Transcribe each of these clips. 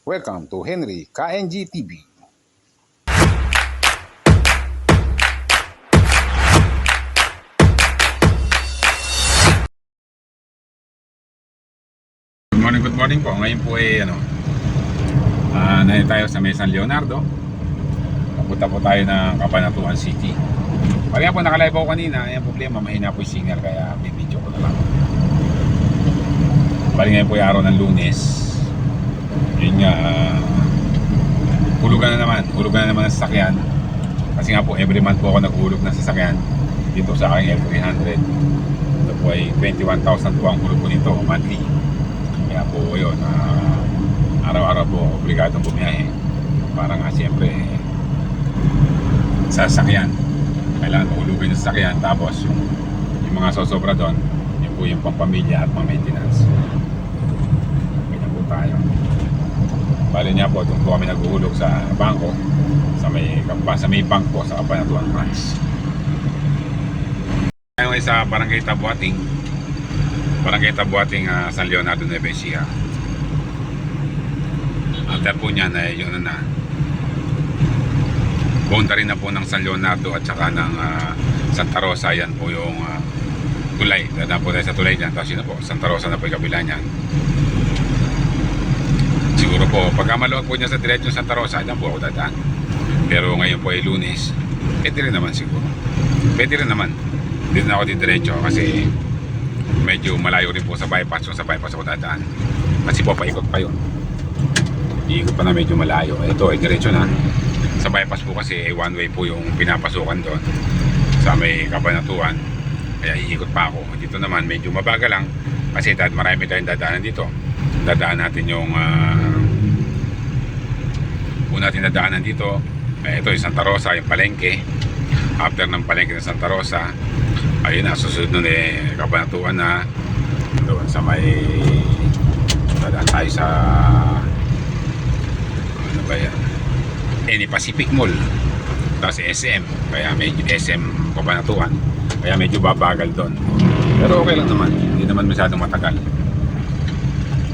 Welcome to Henry KNG TV. Good morning, good morning po. Ngayon po ay ano, ah nandito tayo sa may San Leonardo. Papunta po tayo ng Cabanatuan City. Pag po nakalive ako kanina, ay problema, mahina po yung signal kaya bibidyo ko na lang. Bali ngayon po yung araw ng lunes. Yun nga, ah, hulugan na naman, hulugan na naman ang sasakyan. Kasi nga po, every month po ako naghulog ng sasakyan dito sa aking L300. Ito po ay 21,000 po ang hulog ko nito monthly. Kaya po yun, ah, araw-araw po obligadong bumiyahe. Para nga siyempre, sa sasakyan. Kailangan mahulugan yung sasakyan. Tapos yung, yung mga sosobra doon, yun po yung pampamilya at pang maintenance. Ganyan po tayo. Bali niya po, doon po kami naghuhulog sa bangko. Sa may, sa may bank po, sa Kapanatuan Branch. Ngayon sa Barangay Tabuating. Barangay Tabuating ah, San Leonardo Nueva Ecija. After po niyan ay yun na na. Boundary na po ng San Leonardo at saka ng ah, Santa Rosa. Yan po yung ah, tulay. Dadaan po tayo sa tulay dyan. Tapos yun na po, Santa Rosa na po yung kabila niyan. Siguro po, pagka maluwag po niya sa diretsyo Santa Rosa, dyan po ako dadaan. Pero ngayon po ay lunes. Pwede rin naman siguro. Pwede rin naman. Dito na ako diretso kasi medyo malayo rin po sa bypass. So sa bypass ako dadaan. Kasi po paikot pa yun. Iikot pa na medyo malayo. Ito ay diretso na. Sa bypass po kasi eh, one way po yung pinapasukan doon. Sa may kabanatuan. Kaya iikot pa ako. Dito naman medyo mabagal lang. Kasi dahil marami tayong dadaanan dito. Dadaan natin yung uh, dadaanan dito. Eh, ito yung Santa Rosa, yung palengke. After ng palengke ng Santa Rosa, ayun na, susunod nun eh, kabanatuan na. Doon sa may, dadaan tayo sa, ano ba yan? Any Pacific Mall. Tapos SM. Kaya medyo SM kabanatuan. Kaya medyo babagal doon. Pero okay lang naman. Hindi naman masyadong matagal.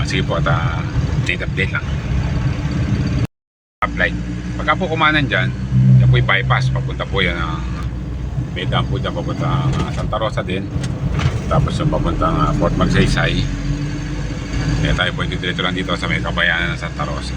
Ah, sige po at uh, update update lang. Uplight. Pagka po kumanan dyan, yan po yung bypass. Papunta po yan ang may dam po dyan papunta ang ah, Santa Rosa din. Tapos yung papunta ang Fort Magsaysay. Kaya tayo po diretso lang dito sa may kabayanan ng Santa Rosa.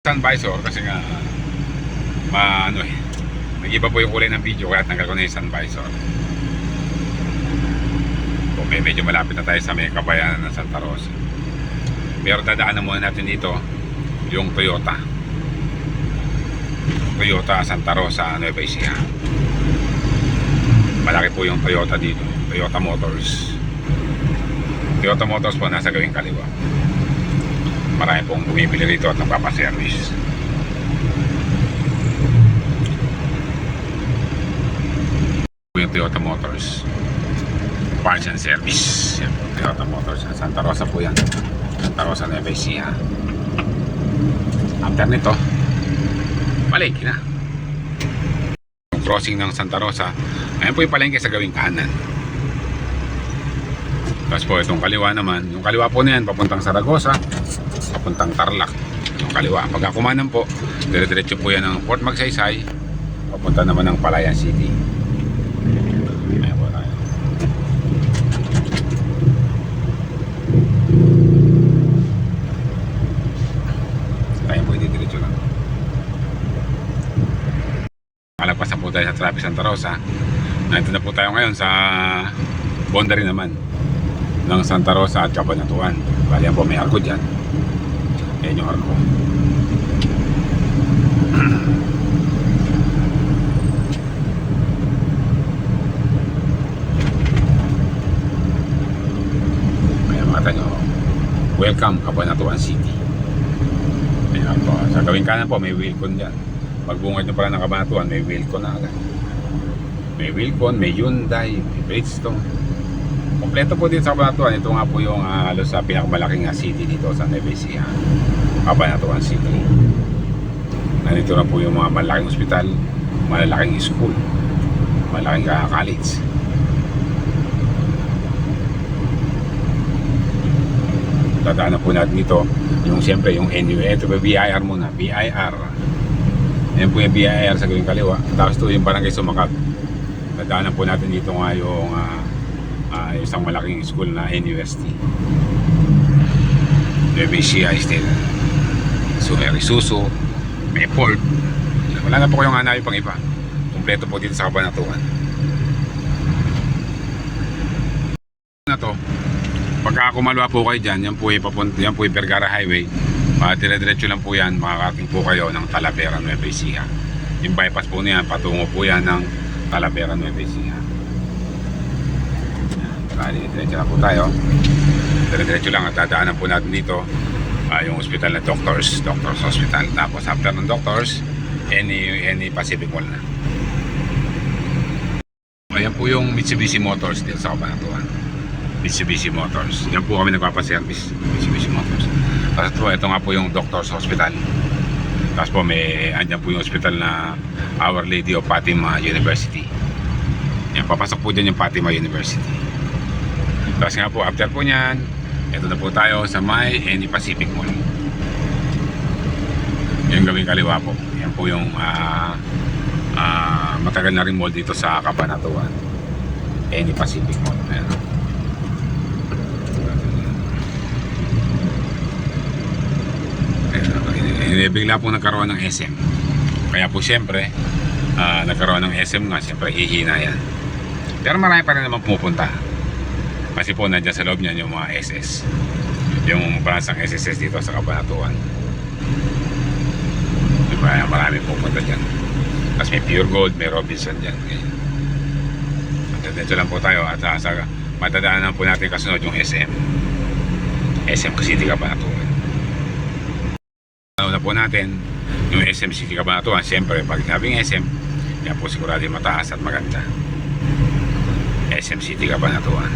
Sun visor kasi nga ma ano eh nag-iba po yung kulay ng video kaya tanggal ko na yung sun visor. So, may medyo malapit na tayo sa may kabayanan ng Santa Rosa. Pero dadaanan muna natin dito yung Toyota. Toyota Santa Rosa Nueva Ecija. Malaki po yung Toyota dito. Toyota Motors. Toyota Motors po nasa gawing kaliwa. Marami pong bumibili rito at nagpapaservice. Yung Toyota Motors. Parts and Service. Toyota Motors. Santa Rosa po yan. Santa Rosa Nueva Ecija. After nito, palengke na. Crossing ng Santa Rosa, ayan po yung palengke sa gawing kanan. Tapos po itong kaliwa naman, yung kaliwa po na yan, papuntang Saragosa, papuntang Tarlac. Yung kaliwa. Pagka kumanan po, dire-diretso po yan ng Port Magsaysay, papunta naman ng Palayan City. Ayan po tayo. Tayo po diretso lang. Malagpasan po sa Traffic Santa Rosa. Nandito na po tayo ngayon sa boundary naman ng Santa Rosa at Cabanatuan. Bali yan po may arko dyan. Ayan yung arko. Ayan mga tanyo. Welcome Cabanatuan City. Ayan po. Sa gawing kanan po may Wilcon dyan. Pagbungad nyo pala ng Cabanatuan may Wilcon na agad. May Wilcon, may Hyundai, may Bridgestone. Kompleto po din sa Cabanatuan. Ito nga po yung uh, halos sa pinakamalaking uh, city dito sa Nueva Ecija. Cabanatuan City. Nandito na po yung mga malaking ospital, malalaking school, malaking uh, college. Dadaanan po natin dito. Yung siyempre, yung NUA. Ito po BIR muna. BIR. Yan po yung BIR sa gawing kaliwa. Tapos ito yung barangay Sumakab. Dadaanan po natin dito nga yung ah, ah, isang malaking school na NUST. UBCI still. So may Risuso, may port. Wala na po kayong hanapin pang iba. Kompleto po dito sa Kabanatuan. Na to, pagka kumalwa po kayo dyan, yan po yung, papunta, yan po yung Vergara Highway. Uh, dire-diretso lang po yan, makakating po kayo ng Talavera, Nueva Ecija. Yung bypass po niyan, patungo po yan ng Talavera, Nueva Ecija. Bali, diretso lang po tayo. Dire-diretso lang at dadaanan po natin dito ah, yung hospital na Doctors, Doctors Hospital. Tapos after ng Doctors, any, any Pacific Mall na. Ayan po yung Mitsubishi Motors dito sa Kabanatuan. Mitsubishi Motors. Yan po kami nagpapaservice. Mitsubishi Motors. Tapos ito, ito nga po yung Doctors Hospital. Tapos po may, andyan po yung hospital na Our Lady of Fatima University. Yan, papasok po dyan yung Fatima University. Tapos nga po, after po nyan, ito na po tayo sa may Any Pacific Mall. Yung gawing kaliwa po. Yan po yung ah, ah, matagal na rin mall dito sa Cabanatuan. Any Pacific Mall. Ayan. Ayan. Eh, Bigla po nagkaroon ng SM. Kaya po siyempre, ah, nagkaroon ng SM nga, siyempre hihina yan. Pero marami pa rin naman pumupunta. Kasi po nandiyan sa loob niyan yung mga SS. Yung branch SSS dito sa Kabanatuan. Diba? Marami pupunta dyan. Tapos may Pure Gold, may Robinson dyan. Ganyan. At dito lang po tayo at uh, sa matadaanan po natin kasunod yung SM. SM City Kabanatuan. Natin yung SM City Kabanatuan. Siyempre, pag nabing SM, yan po sigurado yung mataas at maganda. SM City Kabanatuan.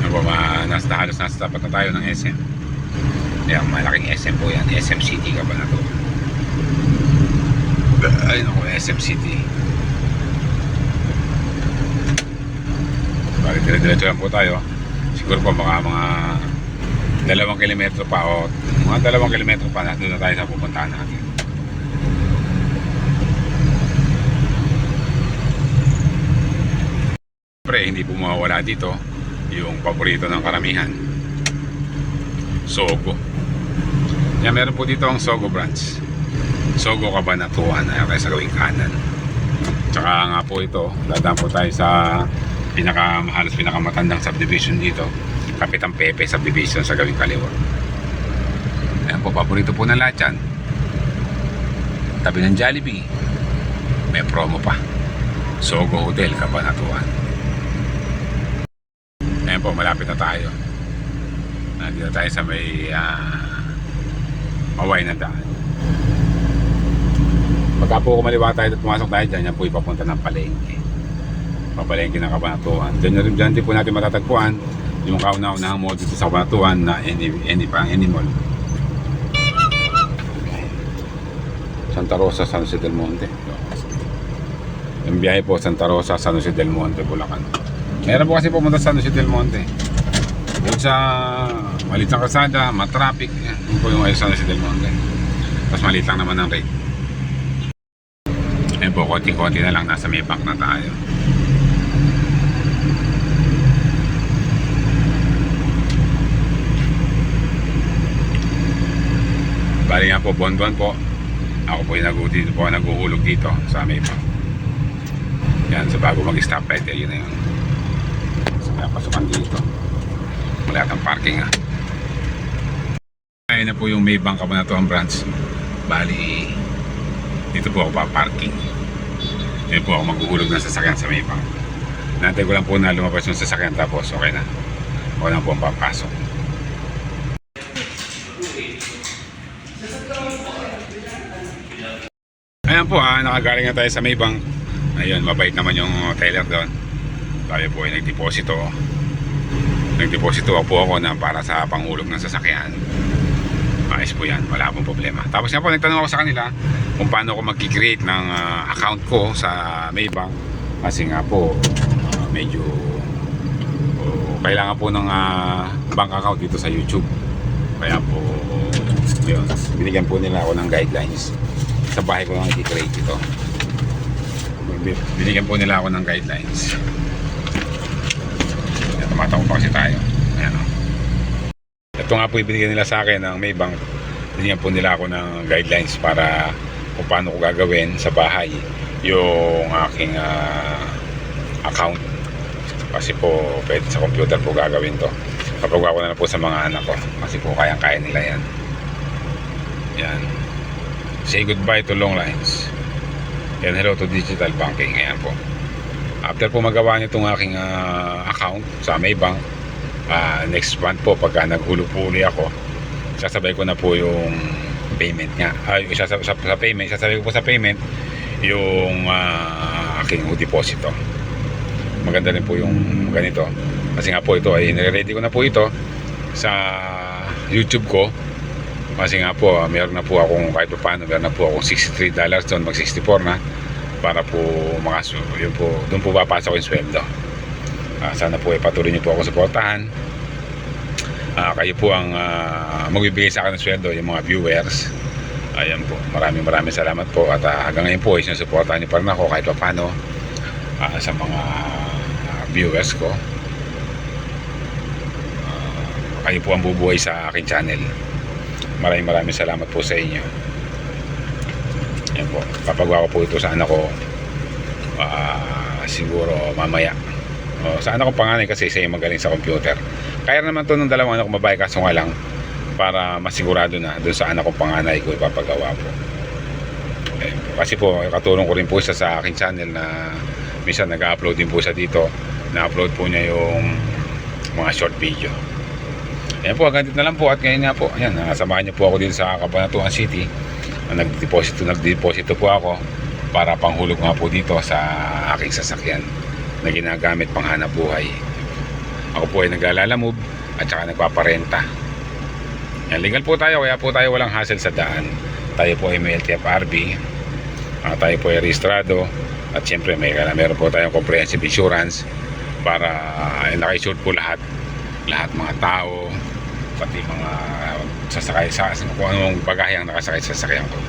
Ano ma, nasa, halos nasa tapat na tayo ng SM. Yan, malaking SM po yan. SM City ka ba na to? Ay, naku, SM City. Bakit dire-diretso lang po tayo. Siguro po mga mga dalawang kilometro pa o mga dalawang kilometro pa na doon na tayo sa pupuntahan natin. Siyempre, hindi po mawawala dito yung paborito ng karamihan. Sogo. Yan, meron po dito ang Sogo branch. Sogo Kabanatuan. Ayan kayo sa gawing kanan. Tsaka nga po ito, dadaan po tayo sa pinaka, halos pinakamatandang subdivision dito. Kapitan Pepe subdivision sa gawing kaliwa. Ayan po, paborito po ng lahat yan. Tabi ng Jollibee. May promo pa. Sogo Hotel, Kabanatuan. Ayan po, malapit na tayo. Nandito tayo sa may ah, maway na daan. Pagka po kumaliwa tayo at pumasok tayo dyan, yan po ipapunta ng palengke. Papalengke ng Kabanatuan. Dyan, na rin- dyan din po natin matatagpuan yung kauna-unahang mall dito sa Kabanatuan na any, any, parang any mall. Santa Rosa, San Jose del Monte. Yung biyahe po, Santa Rosa, San Jose del Monte, Bulacan. Meron po kasi pumunta sa San Jose del Monte. Doon sa maliit na kalsada, matraffic. Yun po yung San Jose del Monte. Tapos maliit lang naman ang rate. Ayun po, konti-konti na lang. Nasa may bank na tayo. Bali nga po, bonbon po. Ako po yung nag- dito po naguhulog dito sa may bank. Yan, sa bago mag-stoplight, eh, yun na yun. May pasukan dito. Wala kang parking ah. Ayun na po yung may bank na to ang branch. Bali, dito po ako pa-parking. Dito po ako maghuhulog ng sasakyan sa may bank. Nantay ko lang po na lumabas yung sasakyan tapos okay na. Ako na po ang papasok. Ayan po ah, nakagaling na tayo sa Maybang. Ayun, mabait naman yung teller doon. Tayo po ay nagdeposito. Nagdeposito po ako na para sa pangulog ng sasakyan. Ayos po yan, wala pong problema. Tapos nga po, nagtanong ako sa kanila kung paano ako mag-create ng ah, account ko sa Maybank. Kasi nga po, ah, medyo oh, kailangan po ng ah, bank account dito sa YouTube. Kaya po, yun, binigyan po nila ako ng guidelines. Sa bahay ko lang i-create ito. Binigyan po nila ako ng guidelines. Tumatakbo pa kasi tayo. Ayan o. Ito nga po ibinigyan nila sa akin ng may bank. Binigyan po nila ako ng guidelines para kung paano ko gagawin sa bahay yung aking ah, account. Kasi po, pwede sa computer po gagawin to. Kapag ako na po sa mga anak ko. Kasi po kayang-kaya nila yan. Yan. Say goodbye to long lines. Yan, hello to digital banking. Ayan po. After po magawa niyo itong aking ah, account sa Maybank, ah, next month po, pagka naghulog po uli ako, sasabay ko na po yung payment niya. Ay, sa, sa, sa payment, sasabay ko po sa payment yung ah, aking deposito. Maganda rin po yung ganito. Kasi nga po ito ay nire-ready ko na po ito sa YouTube ko. Kasi nga po, ah, meron na po akong kahit pa paano, meron na po akong 63 dollars doon, mag 64 na para po mga yun po, doon po papasok yung sweldo. Ah, sana po ay patuloy niyo po ako suportahan. Ah, kayo po ang ah, magbibigay sa akin ng sweldo, yung mga viewers. Ayan po, maraming maraming salamat po at ah, hanggang ngayon po sinusuportahan niyo pa rin ako kahit pa paano ah, sa mga ah, viewers ko. Ah, kayo po ang bubuhay sa aking channel. Maraming maraming salamat po sa inyo. Yan po. Papagawa ko po ito sa anak ko ah, siguro mamaya. O, sa anak ko panganay kasi siya yung magaling sa computer. Kaya naman to ng dalawang anak ko babae kaso nga lang para masigurado na doon sa anak ko panganay ko ipapagawa po. Po. Kasi po katulong ko rin po siya sa aking channel na minsan nag-upload din po siya dito. Na-upload po niya yung mga short video. Ayan po, hanggang dito na lang po at ngayon nga po, ayan, nasamahan niyo po ako din sa Cabanatuan City. Nagdeposito, nagdeposito po ako para panghulog nga po dito sa aking sasakyan na ginagamit pang hanap buhay. Ako po ay nag-alalamove at saka nagpaparenta. Yan, legal po tayo, kaya po tayo walang hassle sa daan. Tayo po ay may LTFRB, ah, tayo po ay rehistrado, at siyempre may meron po tayong comprehensive insurance para uh, nakisure po lahat lahat mga tao pati mga sasakay sa kung anong bagahe ang nakasakay sa sasakyan ko.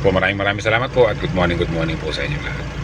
Po maraming maraming salamat po at good morning good morning po sa inyo lahat